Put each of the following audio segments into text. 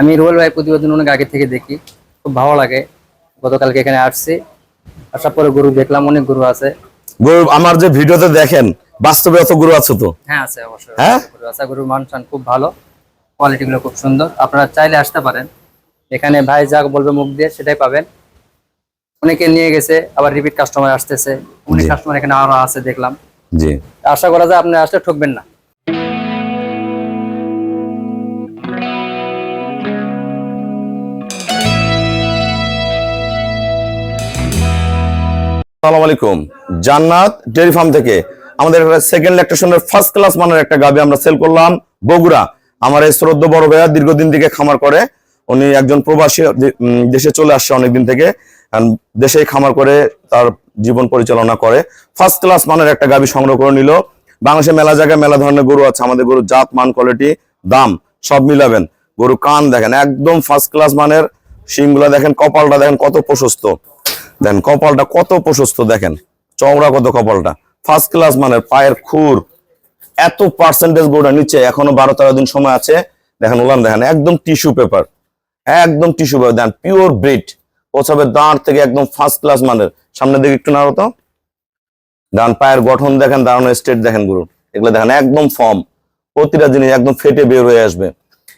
আমি রুবেল ভাই প্রতিবেদন অনেক আগে থেকে দেখি খুব ভালো লাগে। গতকালকে এখানে আসছি। আসার পরে গরু দেখলাম অনেক গরু আছে। গরু আমার যে ভিডিওতে দেখেন বাস্তবে অত গরু আছে তো? হ্যাঁ আছে অবশ্যই। হ্যাঁ? গরু আছে গরুর মান টান খুব ভালো। কোয়ালিটি গুলো খুব সুন্দর। আপনারা চাইলে আসতে পারেন। এখানে ভাই যা বলবে মুখ দিয়ে সেটাই পাবেন। অনেকে নিয়ে গেছে আবার রিপিট কাস্টমার আসতেছে। অনেক কাস্টমার এখানে আরও আছে দেখলাম। জি। আশা করা যায় আপনি আসলে ঠকবেন না। আসসালামু আলাইকুম। জান্নাত ডেয়ারি ফার্ম থেকে আমাদের সেকেন্ড ফার্স্ট ক্লাস মানের একটা আমরা সেল করলাম বগুড়া। আমার এই শ্রদ্ধ বড় ভাইয়া দীর্ঘদিন থেকে খামার করে। উনি একজন প্রবাসী দেশে চলে আসছে অনেকদিন থেকে। দেশেই খামার করে, তার জীবন পরিচালনা করে। ফার্স্ট ক্লাস মানের একটা গাবি সংগ্রহ করে নিল। বাংলাদেশে মেলা জায়গায় মেলা ধরনের গরু আছে। আমাদের গরু জাত, মান কোয়ালিটি দাম সব মিলাবেন। গরু কান দেখেন, একদম ফার্স্ট ক্লাস মানের। শিংগুলা দেখেন, কপালটা দেখেন কত প্রশস্ত। দেন কপালটা কত প্রশস্ত দেখেন। চওড়া কত কপালটা। ফার্স্ট ক্লাস মানের পায়ের খুর। এত পার্সেন্টেজ গোড়া নিচে এখনও বারো তেরো দিন সময় আছে। দেখেন ওলান দেখেন, একদম টিস্যু পেপার একদম টিস্যু পেপার দেন পিওর ব্রিড পচাবের দাঁড় থেকে একদম ফার্স্ট ক্লাস মানের। সামনে দিকে একটু নাড়ো তো। ডান পায়ের গঠন দেখেন, দাঁড়ানো স্টেট দেখেন গরুর এগুলো দেখেন, একদম ফর্ম প্রতিটা জিনিস একদম ফেটে বের হয়ে আসবে।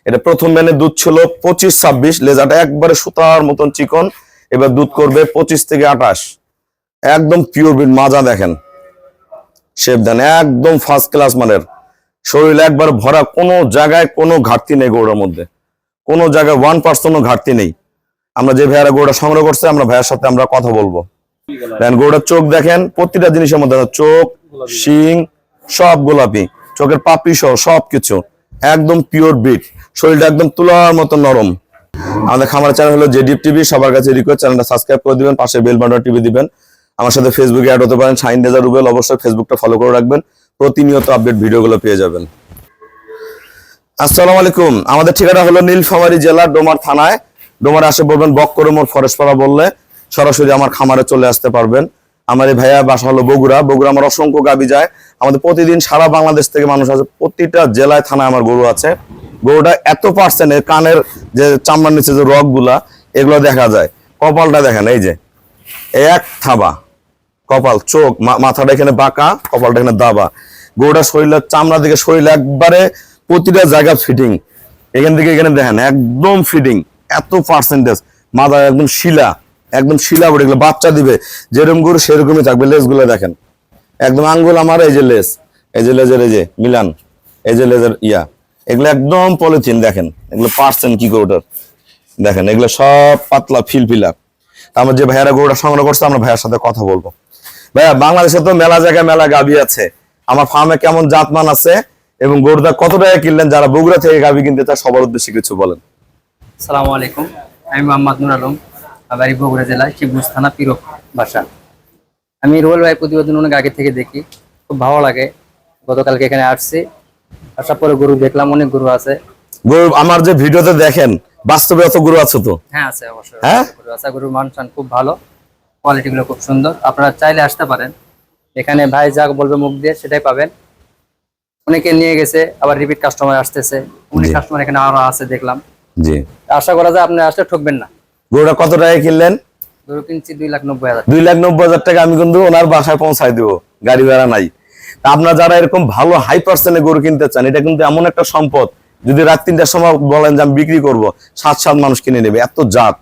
এটা প্রথম ব্যানে দুধ ছিল পঁচিশ ছাব্বিশ, লেজাটা একবারে সুতার মতন চিকন। এবার দুধ করবে পঁচিশ থেকে আঠাশ। একদম পিওর ব্রিড মাজা দেখেন। শেপ দেন, একদম ফার্স্ট ক্লাস মানের। শরীর একবার ভরা, কোনো জায়গায় কোনো ঘাটতি নেই গৌড়ার মধ্যে। কোনো জায়গায় ওয়ান পার্সেন্টও ঘাটতি নেই। আমরা যে ভাইয়ারা গৌড়া সংগ্রহ করছে, আমরা ভাইয়ার সাথে আমরা কথা বলব। দেন গৌড়ার চোখ দেখেন, প্রতিটা জিনিসের মধ্যে চোখ, শিং, সব গোলাপি। চোখের পাপড়ি সহ সব কিছু একদম পিওর বিট শরীরটা একদম তুলার মতো নরম। আমাদের খামার চ্যানেল হলো জেডিপ টিভি। সবার কাছে রিকোয়েস্ট চ্যানেলটা সাবস্ক্রাইব করে দিবেন, পাশে বেল বাটন টিভি দিবেন। আমার সাথে ফেসবুকে অ্যাড হতে পারেন শাইন রেজা রুবেল। অবশ্যই ফেসবুকটা ফলো করে রাখবেন। প্রতিনিয়ত আপডেট ভিডিওগুলো পেয়ে যাবেন। আসসালামু আলাইকুম। আমাদের ঠিকানা হলো নীলফামারী জেলার ডোমার থানায়। ডোমার আসে বলবেন বক করে মোর ফরেস্টপাড়া বললে। সরাসরি আমার খামারে চলে আসতে পারবেন। আমার এই ভাইয়া বাসা হলো বগুড়া। বগুড়া আমার অসংখ্য গাবি যায়। আমাদের প্রতিদিন সারা বাংলাদেশ থেকে মানুষ আছে প্রতিটা জেলায়, থানায় আমার গরু আছে। গরুটা এত পার্সেন্ট কানের যে চামড়ার নিচে যে রকগুলা এগুলো দেখা যায়। কপালটা দেখেন, এই যে, এক থাবা, কপাল, চোখ মাথাটা এখানে বাঁকা, কপালটা এখানে দাবা। গরুটা শরীরের চামড়া দিকে শরীর একবারে প্রতিটা জায়গা ফিটিং এখান থেকে এখানে দেখেন, একদম ফিটিং এত পার্সেন্টেজ মাথা একদম শিলা একদম শিলা পড়ে এগুলো বাচ্চা দিবে। যেরকম গরু সেরকমই থাকবে লেজগুলো দেখেন। একদম আঙ্গুল আমার, এই যে লেস, এই যে লেজের, এই যে, মিলান, এই যে লেজের ইয়া। এগুলো একদম পলিথিন, দেখেন। এগুলো পার্সেন্ট কি গরুটার দেখেন, এগুলো সব পাতলা, ফিলফিলা। আমার যে ভাইয়ারা গরুটা সংগ্রহ করছে, আমরা ভাইয়ার সাথে কথা বলব। ভাইয়া, বাংলাদেশে তো মেলা জায়গায় মেলা গাভী আছে। আমার ফার্মে কেমন জাতমান আছে এবং গরুটা কত টাকা কিনলেন? যারা বগুড়া থেকে গাভী কিনতে চায়, সবার উদ্দেশ্যে কিছু বলেন। সালামু আলাইকুম। আমি মোহাম্মদ নুর আলম বাড়ি বগুড়া জেলায় শিবগঞ্জ থানা পিরক বাসা। আমি রুবেল ভাই প্রতিবেদন অনেক আগে থেকে দেখি। খুব ভালো লাগে। গতকালকে এখানে আসছি। আসার পরে গরু দেখলাম অনেক গরু আছে। গরু আমার যে ভিডিওতে দেখেন বাস্তবে অত গরু আছে তো? হ্যাঁ আছে অবশ্যই। হ্যাঁ? গরু আছে গরুর মান খুব ভালো। কোয়ালিটি গুলো খুব সুন্দর। আপনারা চাইলে আসতে পারেন। এখানে ভাই যা বলবে মুখ দিয়ে সেটাই পাবেন। অনেকে নিয়ে গেছে আবার রিপিট কাস্টমার আসতেছে। অনেক কাস্টমার এখানে আরও আছে দেখলাম। জি। আশা করা যায় আপনি আসলে ঠকবেন না। গরুটা কত টাকা কিনলেন? গরু কিনছি দুই লাখ নব্বই হাজার দুই লাখ নব্বই হাজার টাকা আমি কিন্তু ওনার বাসায় পৌঁছাই দিব। গাড়ি ভাড়া নাই। আপনারা যারা এরকম ভালো হাই পার্সেন্টে গরু কিনতে চান, এটা কিন্তু এমন একটা সম্পদ, যদি রাত তিনটার সময় বলেন যে আমি বিক্রি করব, সাত সাত মানুষ কিনে নেবে, এত জাত।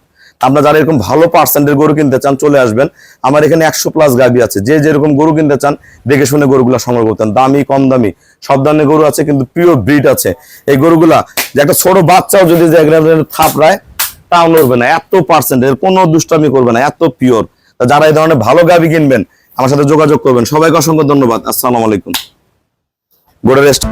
আপনারা যারা এরকম ভালো পার্সেন্টের গরু কিনতে চান, চলে আসবেন। আমার এখানে একশো প্লাস গাবি আছে, যে যেরকম গরু কিনতে চান, দেখে শুনে গরুগুলা সংগ্রহ করতেন দামি, কম দামি, সব ধরনের গরু আছে, কিন্তু প্রিয় ব্রিড আছে। এই গরুগুলা, যে একটা ছোট বাচ্চাও যদি থাপড়ায় তাও নড়বে না, এত পার্সেন্ট এর কোনো দুষ্টামি করবে না, এত পিওর যারা এই ধরনের ভালো গাবি কিনবেন আমার সাথে যোগাযোগ করবেন। সবাইকে অসংখ্য ধন্যবাদ। আসসালামু আলাইকুম। গোড়া রেস্ট